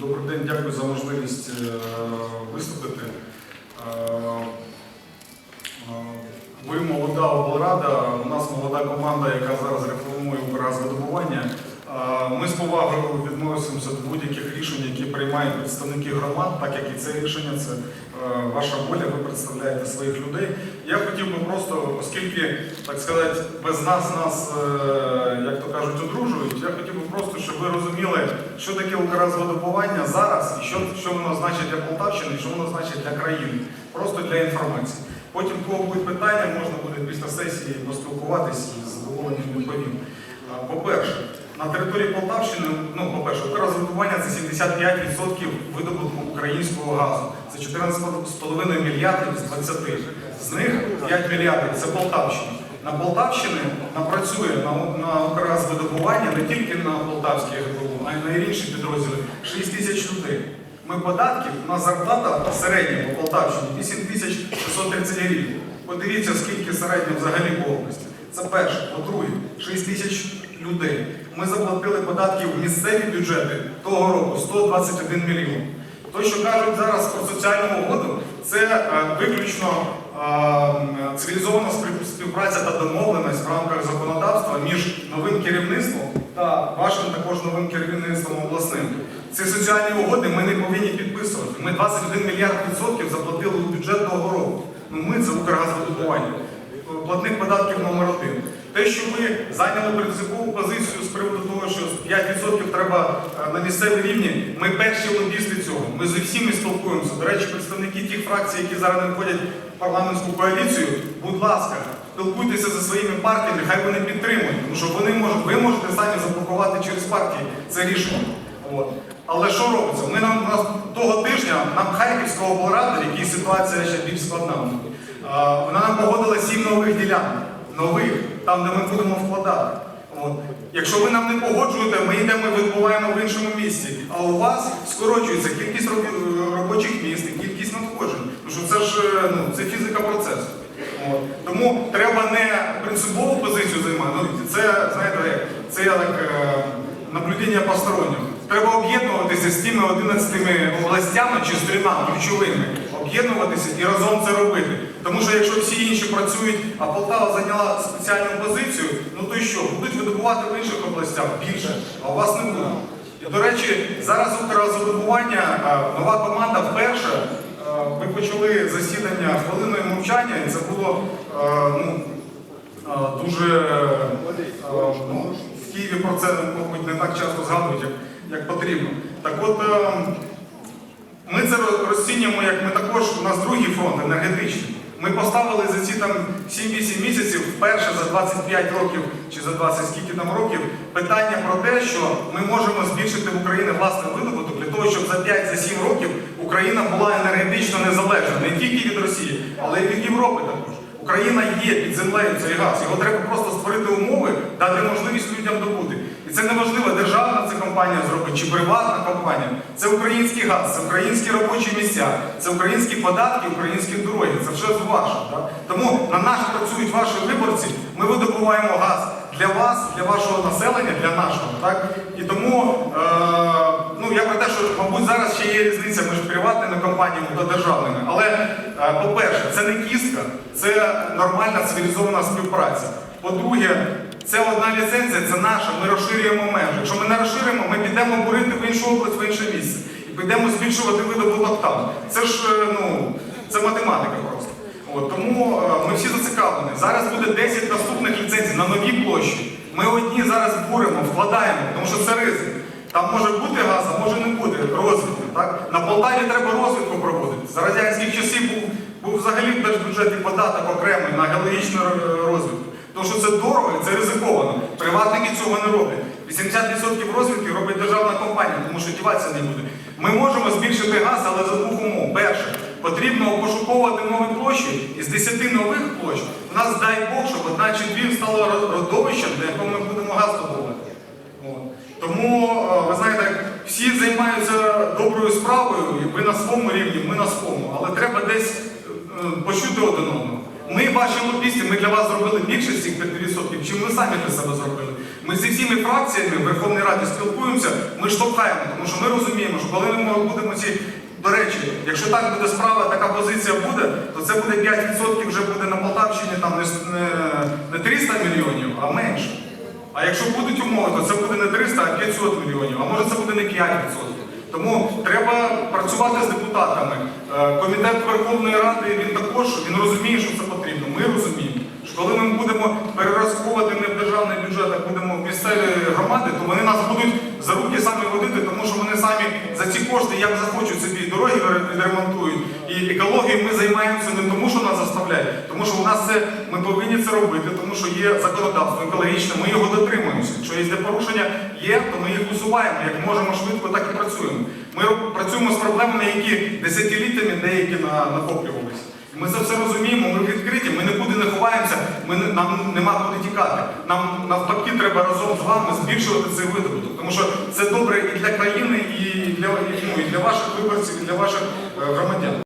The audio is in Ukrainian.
Добрий день, дякую за можливість е, виступити. Е, е, Ви молода облрада, у нас молода команда, яка зараз реформує Укргазвидобування. Ми з повагою відносимося до будь-яких рішень, які приймають представники громад, так як і це рішення, це ваша воля, ви представляєте своїх людей. Я хотів би просто, оскільки, так сказати, без нас нас, е, як то кажуть, одружують, я хотів би просто, щоб ви розуміли, що таке Укргазвидобування зараз і що, що воно значить для Полтавщини, і що воно значить для країни. Просто для інформації. Потім, кого будуть питання, можна буде після сесії поспілкуватися і з задоволенням відповім. По-перше, на території Полтавщини, ну, по-перше, Укргазвидобування це 75% видобутку українського газу. Це 14,5 мільярдів з 20. З них 5 мільярдів це Полтавщина. На Полтавщині напрацює на, на Укргазвидобування не тільки на Полтавській ГПУ, а й на інші підрозділи 6 тисяч людей. Ми податків, у нас зарплата середня по Полтавщині 8 тисяч 630 гривень. Подивіться, скільки середньо взагалі по області. Це перше. По-друге, 6 тисяч людей. Ми заплатили податків в місцеві бюджети того року 121 мільйон. То, що кажуть зараз про соціальну угоду, це е, виключно е, цивілізована співпраця та домовленість в рамках законодавства між новим керівництвом та вашим також новим керівництвом обласним. Ці соціальні угоди ми не повинні підписувати. Ми 21 мільярд відсотків заплатили у бюджет того року. Ну, ми це Укргазвидобування. Платник податків номер один. Те, що ви зайняли принципову позицію з приводу того, що 5% треба е, на місцевій рівні, ми перші лобісти цього. Ми з усіма спілкуємося. До речі, представники тих фракцій, які зараз не входять в парламентську коаліцію, будь ласка, спілкуйтеся зі своїми партіями, хай вони підтримують, тому що вони можуть, ви можете самі заблокувати через партії це рішення. От. Але що робиться? Ми нам нас того тижня нам Харківська облрада, в якій ситуація ще більш складна. Вона нам погодила сім нових ділянок. Нових, там, де ми будемо вкладати. От. Якщо ви нам не погоджуєте, ми йдемо і відбуваємо в іншому місці. А у вас скорочується кількість робочих місць, кількість надходжень. Тому що це ж е, ну, це фізика процесу. От. Тому треба не принципову позицію займати. Ну, це, знаєте, це як е, наблюдення постороннього. Треба об'єднуватися з тими 11 областями чи з трьома ключовими, об'єднуватися і разом це робити. Тому що якщо всі інші працюють, а Полтава зайняла спеціальну позицію, ну то й що, будуть видобувати в інших областях більше, а у вас не буде. І, до речі, зараз Укргазвидобування, е, нова команда вперше. е, Ви почали засідання хвилиною мовчання, і це було е, ну, дуже ну, в Києві про це, мабуть, не так часто згадують, як, як потрібно. Так от е, ми це розцінюємо, як ми також, у нас другий фронт енергетичний. Ми поставили за ці там 7-8 місяців, вперше за 25 років чи за 20 скільки там років, питання про те, що ми можемо збільшити в Україні власний видобуток для того, щоб за 5-7 років Україна була енергетично незалежна не тільки від Росії, але й від Європи також. Україна є під землею цей газ. Його треба просто створити умови, дати можливість людям добути. І це неважливо, державна це компанія зробить чи приватна компанія. Це український газ, це українські робочі місця, це українські податки, українські дороги. Це все ваше. Так? Тому на нас працюють ваші виборці. Ми видобуваємо газ для вас, для вашого населення, для нашого. Так? І тому е, ну, я про те, що, мабуть, зараз ще є різниця між приватними компаніями та державними. Але, е, по-перше, це не кістка, це нормальна цивілізована співпраця. По-друге, це одна ліцензія, це наша, ми розширюємо межі. Якщо ми не розширимо, ми підемо бурити в іншу область, в інше місце. І підемо збільшувати видобуток там. Це ж е, ну, це математика просто. От, тому е, ми всі зацікавлені. Зараз буде 10 наступних ліцензій на новій площі. Ми одні зараз буримо, вкладаємо, тому що це ризик. Там може бути газ, а може не бути розвитку. Так? На Полтаві треба розвитку проводити. За радянських часів був, був взагалі в держбюджеті податок окремий на геологічну ро- розвитку. Тому що це дорого і це ризиковано. Приватники цього не роблять. 80% розвитку робить державна компанія, тому що діватися не буде. Ми можемо збільшити газ, але за двох умов. Перше, потрібно пошуковувати нові площі. Із 10 нових площ у нас, дай Бог, щоб одна чи дві стало родовищем, на якому ми будемо газ добувати. Тому, е, ви знаєте, всі займаються доброю справою, і ви на своєму рівні, ми на своєму. Але треба десь е, почути один одного. Ми, ваші лобісти, ми для вас зробили більше з цих 5%, чим ви самі для себе зробили. Ми зі всіми фракціями в Верховній Раді спілкуємося, ми штовхаємо, тому що ми розуміємо, що коли ми будемо ці. До речі, якщо так буде справа, така позиція буде, то це буде 5% вже буде на Полтавщині там не, не, не 300 мільйонів, а менше. А якщо будуть умови, то це буде не 300, а 500 мільйонів, а може це буде не 5%. Тому треба працювати з депутатами. Е, Комітет Верховної Ради він також він розуміє, що це. Ми розуміємо, що коли ми будемо перерозраховувати не в державний бюджет, а будемо в місцеві громади, то вони нас будуть за руки самі водити, тому що вони самі за ці кошти, як захочуть собі дороги відремонтують. І екологією ми займаємося не тому, що нас заставляють, тому що у нас це ми повинні це робити, тому що є законодавство екологічне, ми його дотримуємося. Якщо є порушення є, то ми їх усуваємо. Як можемо швидко, так і працюємо. Ми працюємо з проблемами, які десятиліттями деякі на- накоплювалися. Ми це все розуміємо, ми відкриті, ми нікуди не ховаємося, ми нам нема куди тікати. Нам навпаки треба разом з вами збільшувати цей видобуток, тому що це добре і для країни, і для, і, ну, і для ваших виборців, і для ваших е, громадян.